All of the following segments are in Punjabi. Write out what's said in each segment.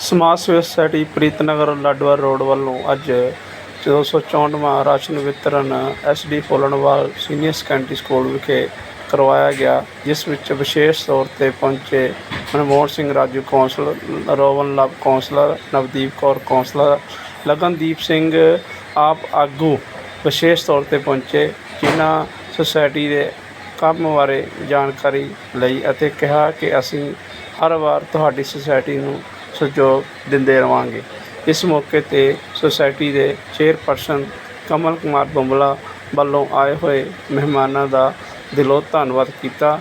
ਸਮਾਜ ਸੇਵਾ ਸੁਸਾਇਟੀ ਪ੍ਰੀਤਨਗਰ ਲਾਡਵਾਰ ਰੋਡ ਵੱਲੋਂ ਅੱਜ 264ਵਾਂ ਰਾਸ਼ਨ ਵਿਤਰਨ SD Phullanwal senior secondary school ਵਿਖੇ ਕਰਵਾਇਆ ਗਿਆ, ਜਿਸ ਵਿੱਚ ਵਿਸ਼ੇਸ਼ ਤੌਰ ਤੇ ਪਹੁੰਚੇ ਮਨਮੋਹਨ ਸਿੰਘ ਰਾਜੂ ਕੌਂਸਲ ਰੋਵਨ ਲਵ ਕੌਂਸਲਰ, ਨਵਦੀਪ ਕੌਰ ਕੌਂਸਲਰ, ਲਗਨਦੀਪ ਸਿੰਘ ਆਪ ਆਗੂ ਵਿਸ਼ੇਸ਼ ਤੌਰ ਤੇ ਪਹੁੰਚੇ, ਜਿਨ੍ਹਾਂ ਸੁਸਾਇਟੀ ਦੇ ਕੰਮ ਬਾਰੇ ਜਾਣਕਾਰੀ ਲਈ ਅਤੇ ਕਿਹਾ ਕਿ ਅਸੀਂ ਹਰ ਵਾਰ ਤੁਹਾਡੀ ਸੁਸਾਇਟੀ ਨੂੰ ਸਹਿਯੋਗ ਦਿੰਦੇ ਰਵਾਂਗੇ। ਇਸ ਮੌਕੇ ਤੇ ਸੁਸਾਇਟੀ ਦੇ ਚੇਅਰਪਰਸਨ ਕਮਲ ਕੁਮਾਰ ਬੰਬਲਾ ਵੱਲੋਂ ਆਏ ਹੋਏ ਮਹਿਮਾਨਾਂ ਦਾ ਦਿਲੋਂ ਧੰਨਵਾਦ ਕੀਤਾ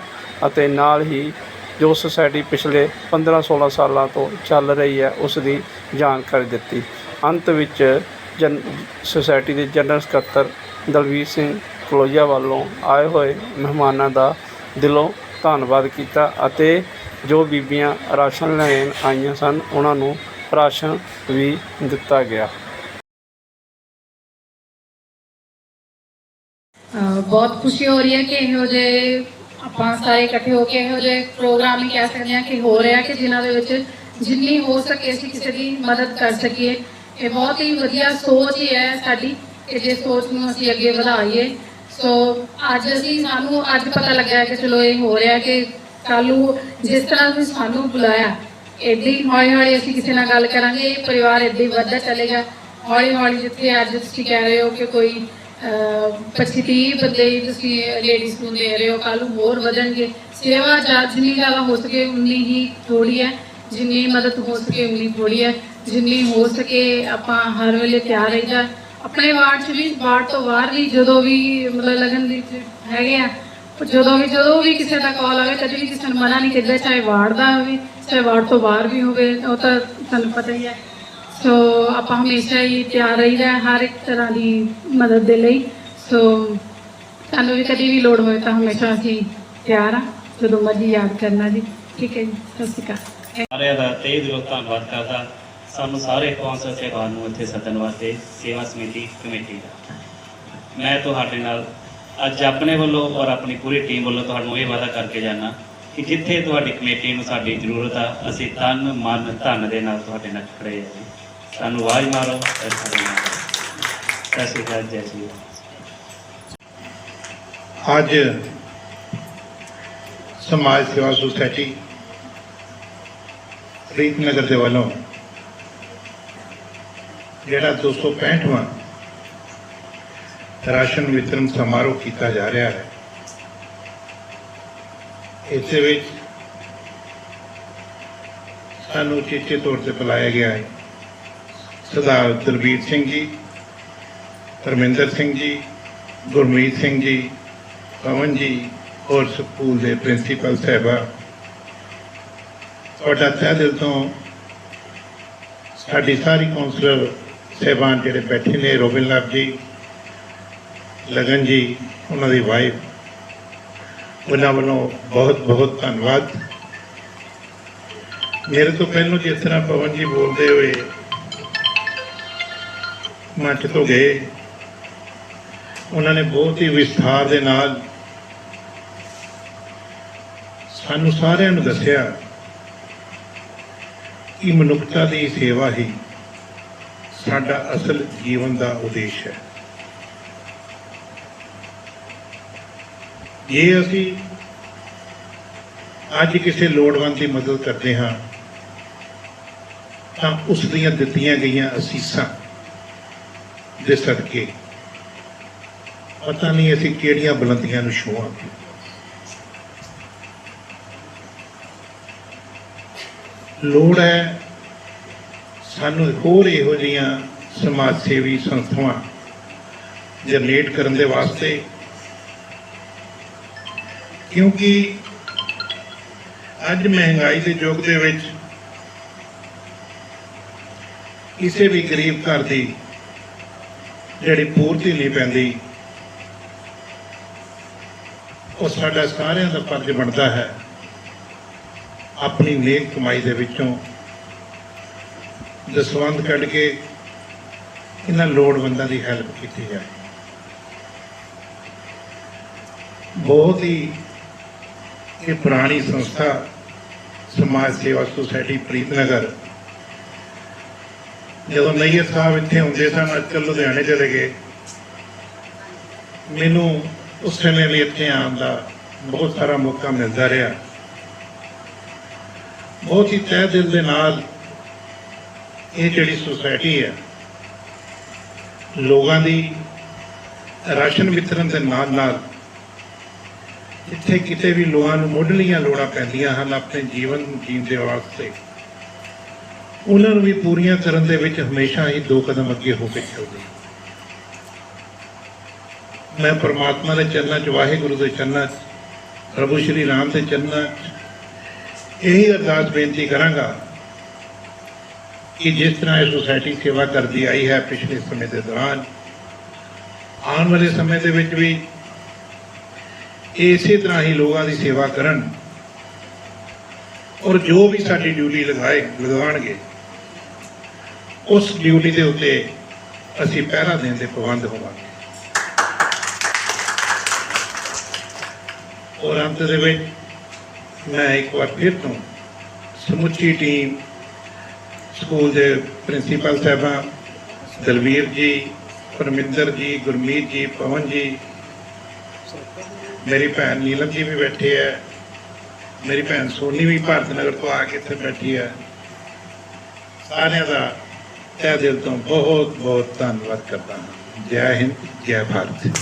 ਅਤੇ ਨਾਲ ਹੀ ਜੋ ਸੁਸਾਇਟੀ ਪਿਛਲੇ 15-16 ਸਾਲਾਂ ਤੋਂ ਚੱਲ ਰਹੀ ਹੈ, ਉਸ ਦੀ ਜਾਣਕਾਰੀ ਦਿੱਤੀ। ਅੰਤ ਵਿੱਚ ਜਨ, ਸੁਸਾਇਟੀ ਦੇ ਜਨਰਲ ਸਕੱਤਰ ਦਲਵੀਰ ਸਿੰਘ ਕਲੋਜਾ ਵੱਲੋਂ ਆਏ ਹੋਏ ਮਹਿਮਾਨਾਂ ਦਾ ਦਿਲੋਂ ਧੰਨਵਾਦ ਕੀਤਾ ਅਤੇ ਜੋ ਬੀਬੀਆਂ ਰਾਸ਼ਨ ਲੈਣ ਆਈਆਂ ਸਨ, ਉਹਨਾਂ ਨੂੰ ਰਾਸ਼ਨ ਵੀ ਦਿੱਤਾ ਗਿਆ। ਬਹੁਤ ਖੁਸ਼ੀ ਹੋ ਰਹੀ ਹੈ ਕਿ ਇਹੋ ਜਿਹੇ ਆਪਾਂ ਸਾਰੇ ਇਕੱਠੇ ਹੋ ਕੇ ਇਹੋ ਜਿਹੇ ਪ੍ਰੋਗਰਾਮ ਹੀ ਕਹਿ ਸਕਦੇ ਹਾਂ ਕਿ ਹੋ ਰਿਹਾ ਕਿ ਜਿਨ੍ਹਾਂ ਦੇ ਵਿੱਚ ਜਿੰਨੀ ਹੋ ਸਕੇ ਅਸੀਂ ਕਿਸੇ ਦੀ ਮਦਦ ਕਰ ਸਕੀਏ। ਇਹ ਬਹੁਤ ਹੀ ਵਧੀਆ ਸੋਚ ਹੀ ਹੈ ਸਾਡੀ ਕਿ ਜੇ ਸੋਚ ਨੂੰ ਅਸੀਂ ਅੱਗੇ ਵਧਾਈਏ। ਸੋ ਅੱਜ ਅਸੀਂ ਸਾਨੂੰ ਅੱਜ ਪਤਾ ਲੱਗਿਆ ਕਿ ਚਲੋ ਇਹ ਹੋ ਰਿਹਾ ਕਿ ਕੱਲ੍ਹ ਜਿਸ ਤਰ੍ਹਾਂ ਤੁਸੀਂ ਸਾਨੂੰ ਬੁਲਾਇਆ, ਏਦਾਂ ਹੀ ਹੌਲੀ ਹੌਲੀ ਅਸੀਂ ਕਿਸੇ ਨਾਲ ਗੱਲ ਕਰਾਂਗੇ, ਇਹ ਪਰਿਵਾਰ ਏਦਾਂ ਹੀ ਵੱਧਦਾ ਚਲੇਗਾ। ਹੌਲੀ ਹੌਲੀ ਜਿੱਥੇ ਅੱਜ ਤੁਸੀਂ ਕਹਿ ਰਹੇ ਹੋ ਕਿ ਕੋਈ 25 30 ਬੰਦੇ ਹੀ ਤੁਸੀਂ ਲੇਡੀਜ਼ ਨੂੰ ਦੇ ਰਹੇ ਹੋ ਕੱਲ ਨੂੰ ਹੋਰ ਵਧਣਗੇ। ਸੇਵਾ ਜਾਂ ਜਿੰਨੀ ਜ਼ਿਆਦਾ ਹੋ ਸਕੇ, ਉਨੀ ਹੀ ਥੋੜੀ ਹੈ। ਜਿੰਨੀ ਮਦਦ ਹੋ ਸਕੇ, ਉਨੀ ਥੋੜੀ ਹੈ। ਜਿੰਨੀ ਹੋ ਸਕੇ, ਆਪਾਂ ਹਰ ਵੇਲੇ ਤਿਆਰ ਰਹੀਦਾ। ਆਪਣੇ ਵਾਰਡ 'ਚ ਵੀ, ਵਾਰਡ ਤੋਂ ਬਾਹਰ ਵੀ ਜਦੋਂ ਵੀ ਮਤਲਬ ਲਗਨ ਦੇ ਵਿੱਚ ਹੈਗੇ ਆ ਜਦੋਂ ਵੀ ਜਦੋਂ ਵੀ ਕਿਸੇ ਦਾ ਕਾਲ ਆਵੇ, ਕਦੇ ਵੀ ਕਿਸੇ ਨੂੰ ਮਨਾ ਨਹੀਂ ਕਰਦਾ, ਚਾਹੇ ਵਾਰਡ ਦਾ ਹੋਵੇ ਚਾਹੇ ਵਾਰਡ ਤੋਂ ਬਾਹਰ ਵੀ ਹੋਵੇ, ਉਹ ਤਾਂ ਤੁਹਾਨੂੰ ਪਤਾ ਹੀ ਹੈ। ਸੋ ਆਪਾਂ ਹਮੇਸ਼ਾ ਹੀ ਤਿਆਰ ਰਹੀਦਾ ਹੈ ਹਰ ਇੱਕ ਤਰ੍ਹਾਂ ਦੀ ਮਦਦ ਦੇ ਲਈ। ਸੋ ਤੁਹਾਨੂੰ ਵੀ ਕਦੀ ਵੀ ਲੋੜ ਹੋਵੇ ਤਾਂ ਹਮੇਸ਼ਾ ਅਸੀਂ ਤਿਆਰ ਆ ਜਦੋਂ ਮਰਜ਼ੀ ਯਾਦ ਕਰਨਾ ਜੀ। ਠੀਕ ਹੈ ਜੀ, ਸਤਿ ਸ਼੍ਰੀ ਅਕਾਲ। ਸਾਰਿਆਂ ਦਾ ਤਹਿ ਦਿਲੋਂ ਧੰਨਵਾਦ ਕਰਦਾ। ਸਾਨੂੰ ਸਾਰੇ ਕੌਂਸਲ ਸਹਿਬਾਨ ਨੂੰ ਇੱਥੇ ਸੱਦਣ ਵਾਸਤੇ ਸੇਵਾ ਸਮਿਤੀ ਕਮੇਟੀ ਦਾ। ਮੈਂ ਤੁਹਾਡੇ ਨਾਲ ਅੱਜ ਆਪਣੇ ਵੱਲੋਂ ਔਰ ਆਪਣੀ ਪੂਰੀ ਟੀਮ ਵੱਲੋਂ ਤੁਹਾਨੂੰ ਇਹ ਵਾਅਦਾ ਕਰਕੇ ਜਾਣਾ ਕਿ ਜਿੱਥੇ ਤੁਹਾਡੀ ਕਮੇਟੀ ਨੂੰ ਸਾਡੀ ਜ਼ਰੂਰਤ ਆ, ਅਸੀਂ ਤਨ, ਮਨ, ਧਨ ਦੇ ਨਾਲ ਤੁਹਾਡੇ ਨਾਲ ਖੜੇ ਹਾਂ ਸਾਨੂੰ ਆਵਾਜ਼ ਮਾਰੋ ਨਾਲ। ਸਤਿ ਸ਼੍ਰੀ ਅਕਾਲ, ਜੈ ਸ਼੍ਰੀ ਅੱਜ ਸਮਾਜ ਸੇਵਾ ਸੁਸਾਇਟੀ ਪ੍ਰੀਤਨਗਰ ਦੇ ਵੱਲੋਂ ਜਿਹੜਾ 265ਵਾਂ ਰਾਸ਼ਨ ਵਿਤਰਨ ਸਮਾਰੋਹ ਕੀਤਾ ਜਾ ਰਿਹਾ ਹੈ। ਇਸ ਵਿੱਚ ਸਾਨੂੰ ਚੇਚੇ ਤੌਰ ਤੇ ਬੁਲਾਇਆ ਗਿਆ ਹੈ। ਸਰਦਾਰ ਦਲਬੀਰ ਸਿੰਘ ਜੀ ਪਰਮਿੰਦਰ ਸਿੰਘ ਜੀ, ਗੁਰਮੀਤ ਸਿੰਘ ਜੀ, ਪਵਨ ਜੀ ਔਰ ਸਕੂਲ ਦੇ ਪ੍ਰਿੰਸੀਪਲ ਸਾਹਿਬਾ। ਤੁਹਾਡਾ ਤਹਿ ਦਿਲ ਤੋਂ ਸਾਡੀ ਸਾਰੀ ਕਾਉਂਸਲਰ ਸਹਿਬਾਨ ਜਿਹੜੇ ਬੈਠੇ ਨੇ, ਰੋਬਿਨ ਲਾਲ ਜੀ ਲਗਨ ਜੀ, ਉਹਨਾਂ ਦੀ ਵਾਈਫ ਉਹਨਾਂ ਵੱਲੋਂ ਬਹੁਤ ਬਹੁਤ ਧੰਨਵਾਦ। ਮੇਰੇ ਤੋਂ ਪਹਿਲਾਂ ਜਿਸ ਤਰ੍ਹਾਂ ਪਵਨ ਜੀ ਬੋਲਦੇ ਹੋਏ ਮੰਚ ਤੋਂ ਗਏ, ਉਹਨਾਂ ਨੇ ਬਹੁਤ ਹੀ ਵਿਸਥਾਰ ਦੇ ਨਾਲ ਸਾਨੂੰ ਸਾਰਿਆਂ ਨੂੰ ਦੱਸਿਆ ਕਿ ਮਨੁੱਖਤਾ ਦੀ ਸੇਵਾ ਹੀ ਸਾਡਾ ਅਸਲ ਜੀਵਨ ਦਾ ਉਦੇਸ਼ ਹੈ। ਜੇ ਅਸੀਂ ਅੱਜ ਕਿਸੇ ਲੋੜਵੰਦ ਦੀ ਮਦਦ ਕਰਦੇ ਹਾਂ, ਤਾਂ ਉਸ ਦੀਆਂ ਦਿੱਤੀਆਂ ਗਈਆਂ ਅਸੀਸਾਂ ਦੇ ਸਦਕੇ ਪਤਾ ਨਹੀਂ ਅਸੀਂ ਕਿਹੜੀਆਂ ਬੁਲੰਦੀਆਂ ਨੂੰ ਛੂਹਾਂਗੇ ਲੋੜ ਹੈ ਸਾਨੂੰ ਹੋਰ ਇਹੋ ਜਿਹੀਆਂ ਸਮਾਜ ਸੇਵੀ ਸੰਸਥਾਵਾਂ ਜਨਰੇਟ ਕਰਨ ਦੇ ਵਾਸਤੇ ਕਿਉਂਕਿ ਅੱਜ ਮਹਿੰਗਾਈ ਦੇ ਯੁੱਗ ਦੇ ਵਿੱਚ ਕਿਸੇ ਵੀ ਗਰੀਬ ਘਰ ਦੀ ਜਿਹੜੀ ਪੂਰਤੀ ਨਹੀਂ ਪੈਂਦੀ, ਉਹ ਸਾਡਾ ਸਾਰਿਆਂ ਦਾ ਫਰਜ਼ ਬਣਦਾ ਹੈ ਆਪਣੀ ਨੇਕ ਕਮਾਈ ਦੇ ਵਿੱਚੋਂ ਦਸਵੰਦ ਕੱਢ ਕੇ ਇਹਨਾਂ ਲੋੜਵੰਦਾਂ ਦੀ ਹੈਲਪ ਕੀਤੀ ਜਾਏ। ਬਹੁਤ ਹੀ ਇਹ ਪੁਰਾਣੀ ਸੰਸਥਾ ਸਮਾਜ ਸੇਵਾ ਸੁਸਾਇਟੀ ਪ੍ਰੀਤਨਗਰ ਜਦੋਂ ਨਈਅਰ ਸਾਹਿਬ ਇੱਥੇ ਹੁੰਦੇ ਸਨ ਅੱਜਕੱਲ ਲੁਧਿਆਣੇ ਚਲੇ ਗਏ। ਮੈਨੂੰ ਉਸ ਸਮੇਂ ਵੀ ਇੱਥੇ ਆਉਣ ਦਾ ਬਹੁਤ ਸਾਰਾ ਮੌਕਾ ਮਿਲਦਾ ਰਿਹਾ। ਬਹੁਤ ਹੀ ਤਹਿ ਦਿਲ ਦੇ ਨਾਲ ਇਹ ਜਿਹੜੀ ਸੁਸਾਇਟੀ ਹੈ, ਲੋਕਾਂ ਦੀ ਰਾਸ਼ਨ ਵਿਤਰਨ ਦੇ ਨਾਲ ਨਾਲ ਜਿੱਥੇ ਕਿਤੇ ਵੀ ਲੋਕਾਂ ਨੂੰ ਮੁੱਢਲੀਆਂ ਲੋੜਾਂ ਪੈਂਦੀਆਂ ਹਨ, ਆਪਣੇ ਜੀਵਨ ਜੀਣ ਦੇ ਵਾਸਤੇ। ਉਹਨਾਂ ਨੂੰ ਵੀ ਪੂਰੀਆਂ ਕਰਨ ਦੇ ਵਿੱਚ ਹਮੇਸ਼ਾ ਹੀ ਦੋ ਕਦਮ ਅੱਗੇ ਹੋ ਕੇ ਚੱਲਦੇ ਮੈਂ ਪਰਮਾਤਮਾ ਦੇ ਚਰਨਾਂ 'ਚ, ਵਾਹਿਗੁਰੂ ਦੇ ਚਰਨਾਂ 'ਚ, ਪ੍ਰਭੂ ਸ਼੍ਰੀ ਰਾਮ ਦੇ ਚਰਨਾਂ 'ਚ ਇਹੀ ਅਰਦਾਸ ਬੇਨਤੀ ਕਰਾਂਗਾ ਕਿ ਜਿਸ ਤਰ੍ਹਾਂ ਇਹ ਸੁਸਾਇਟੀ ਸੇਵਾ ਕਰਦੀ ਆਈ ਹੈ ਪਿਛਲੇ ਸਮੇਂ ਦੇ ਦੌਰਾਨ, ਆਉਣ ਵਾਲੇ ਸਮੇਂ ਦੇ ਵਿੱਚ ਵੀ ਇਸੇ ਤਰ੍ਹਾਂ ਹੀ ਲੋਕਾਂ ਦੀ ਸੇਵਾ ਕਰਨ। ਔਰ ਜੋ ਵੀ ਸਾਡੀ ਡਿਊਟੀ ਲਗਾਏ ਲਗਾਉਣਗੇ ਉਸ ਡਿਊਟੀ ਦੇ ਉੱਤੇ ਅਸੀਂ ਪਹਿਰਾ ਦੇਣ ਦੇ ਪ੍ਰਬੰਧ ਹੋਵਾਂਗੇ। ਔਰ ਅੰਤ ਦੇ ਵਿੱਚ ਮੈਂ ਇੱਕ ਵਾਰ ਫਿਰ ਤੋਂ ਸਮੁੱਚੀ ਟੀਮ ਸਕੂਲ ਦੇ ਪ੍ਰਿੰਸੀਪਲ ਸਾਹਿਬਾਂ ਦਲਵੀਰ ਜੀ, ਪਰਮਿੰਦਰ ਜੀ, ਗੁਰਮੀਤ ਜੀ, ਪਵਨ ਜੀ ਮੇਰੀ ਭੈਣ ਨੀਲਮ ਜੀ ਵੀ ਬੈਠੇ ਹੈ। ਮੇਰੀ ਭੈਣ ਸੋਨੀ ਵੀ ਭਾਰਤ ਨਗਰ ਤੋਂ ਆ ਕੇ ਇੱਥੇ ਬੈਠੀ ਹੈ। ਸਾਰਿਆਂ ਦਾ ਤਹਿ ਦਿਲ ਤੋਂ ਬਹੁਤ ਬਹੁਤ ਧੰਨਵਾਦ ਕਰਦਾ ਹਾਂ। ਜੈ ਹਿੰਦ, ਜੈ ਭਾਰਤ।